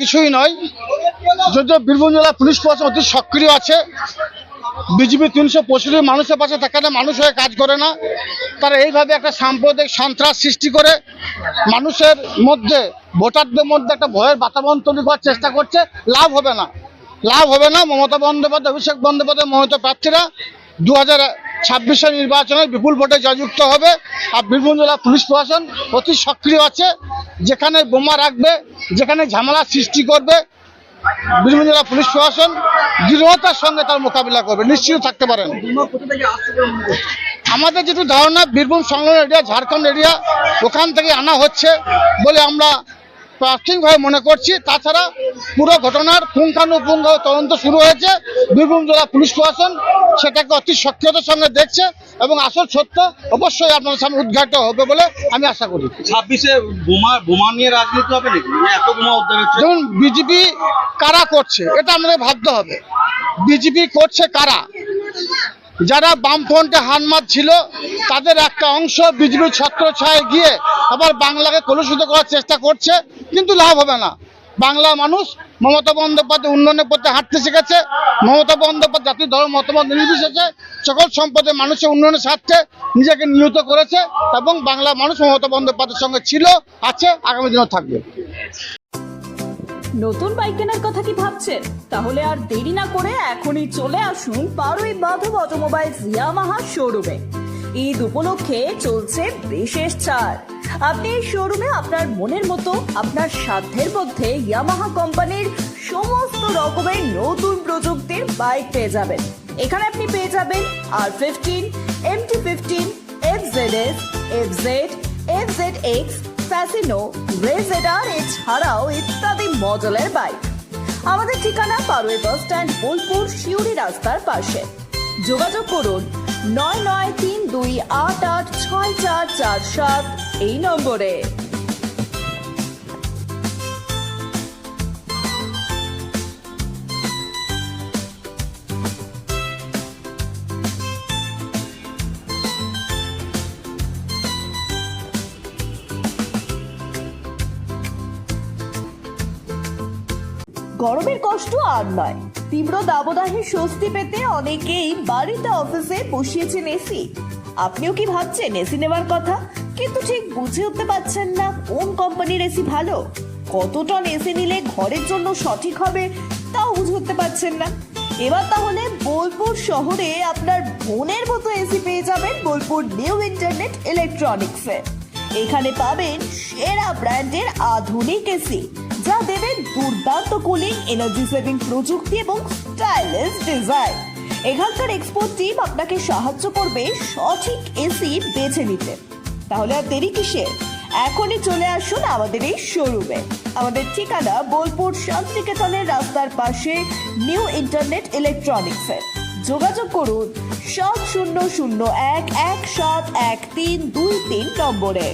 কিছুই নয়। যদিও বীরভূম জেলা পুলিশ অতি সক্রিয় আছে। বিজেপি তিনশো পঁয়ষট্টি মানুষের পাশে মানুষ কাজ করে না। তারা এইভাবে একটা সাম্প্রদায়িক সন্ত্রাস সৃষ্টি করে। মানুষের মধ্যে, ভোটারদের মধ্যে একটা ভয়ের বাতাবরণ তৈরি করার চেষ্টা করছে। লাভ হবে না। লাভ হবে না। মমতা বন্দ্যোপাধ্যায়, অভিষেক বন্দ্যোপাধ্যায় মমতা প্রার্থীরা দু হাজার ছাব্বিশের নির্বাচনে বিপুল ভোটে জয়যুক্ত হবে আর বীরভূম জেলা পুলিশ প্রশাসন অতি সক্রিয় আছে, যেখানে বোমা রাখবে, যেখানে ঝামেলা সৃষ্টি করবে বীরভূম জেলা পুলিশ প্রশাসন দৃঢ়তার সঙ্গে তার মোকাবিলা করবে, নিশ্চিত থাকতে পারেন? আমাদের যেটু ধারণা, বীরভূম সংলগ্ন এরিয়া ঝাড়খণ্ড এরিয়া ওখান থেকে আনা হচ্ছে বলে আমরা প্রাথমিকভাবে মনে করছি। তাছাড়া পুরো ঘটনার পুঙ্খানুপুঙ্খ তদন্ত শুরু হয়েছে। বীরভূম জেলা পুলিশ প্রশাসন সেটাকে অতি সক্রিয়তার সঙ্গে দেখছে এবং আসল সত্য অবশ্যই আপনার সামনে উদ্ঘাটিত হবে বলে আমি আশা করি। ছাব্বিশে বোমা বোমা নিয়ে রাজনীতি হবে মানে এত বোমা উদ্ধার যেমন বিজেপি কারা করছে এটা আমাদের ভাবতে হবে। বিজেপি করছে কারা? যারা বামফ্রন্টে হানমাত ছিল তাদের একটা অংশ বিজেপির ছত্র ছায় গিয়ে আবার বাংলাকে কলুষিত করার চেষ্টা করছে, কিন্তু লাভ হবে না। বাংলা মানুষ মমতা বন্দ্যোপাধ্যায় উন্নয়নের পথে হাঁটতে শিখেছে, মমতা বন্দ্যোপাধ্যায় জাতির ধর্ম মতামত নির্বিশেষে সকল সম্পদের মানুষের উন্নয়নের স্বার্থে নিজেকে নিয়োজিত করেছে এবং বাংলা মানুষ মমতা বন্দ্যোপাধ্যায়ের সঙ্গে ছিল, আছে, আগামী দিনেও থাকবে। নতুন বাইক কেনার কথা কি ভাবছেন? তাহলে আর দেরি না করে এখনই চলে আসুন পারুই মাধব অটোমোবাইলস ইয়ামাহা শোরুমে ঈদ উপলক্ষে চলছে বিশেষ ছাড়। আপনি এই শোরুমে আপনার মনের মতো, আপনার সাধ্যের মধ্যে ইয়ামাহা কোম্পানির সমস্ত রকমের নতুন প্রযুক্তির বাইক পেয়ে যাবেন। এখানে আপনি পেয়ে যাবেন R fifteen M T fifteen F Z S F Z F Z X Fascino RayZR এছাড়াও ইত্যাদি মডেলের বাইক। আমাদের ঠিকানা পারুয়ে বাস স্ট্যান্ড, বোলপুর শিউরি রাস্তার পাশে। যোগাযোগ করুন নয় নয় তিন দুই আট আট ছয় চার চার সাত এই নম্বরে। গরমের কষ্ট আর নয়। তীব্র দাবদাহে স্বস্তি পেতে অনেকেই বাড়িতে অফিসে বসিয়েছেন এসি আপনিও কি ভাবছেন এসি নেওয়ার কথা? কিন্তু ঠিক বুঝে উঠতে পারছেন না কোন কোম্পানির এসি ভালো। কত টন এসি নিলে ঘরের জন্য সঠিক হবে তাও বুঝে উঠতে পারছেন না। এবার তাহলে বোলপুর শহরে আপনার বোনের মতো এসি পেয়ে যাবেন বোলপুর নিউ ইন্টারনেট ইলেকট্রনিক্সে। এখানে পাবেন সেরা ব্র্যান্ডের আধুনিক এসি যা দেবেন দুর্দান্ত কুলিং এনার্জি সেভিং প্রযুক্তি এবং স্টাইলিশ ডিজাইন এখানকার এক্সপোর্ট টিম আপনাকে সাহায্য করবে সঠিক এসি বেছে নিতে। তাহলে আর দেরি কিসের এখনই চলে আসুন আমাদের এই শোরুমে আমাদের ঠিকানা বোলপুর শান্তিনিকেতনের রাস্তার পাশে নিউ ইন্টারনেট ইলেকট্রনিক্সের যোগাযোগ করুন সাত শূন্য শূন্য এক এক সাত এক তিন দুই তিন নম্বরে।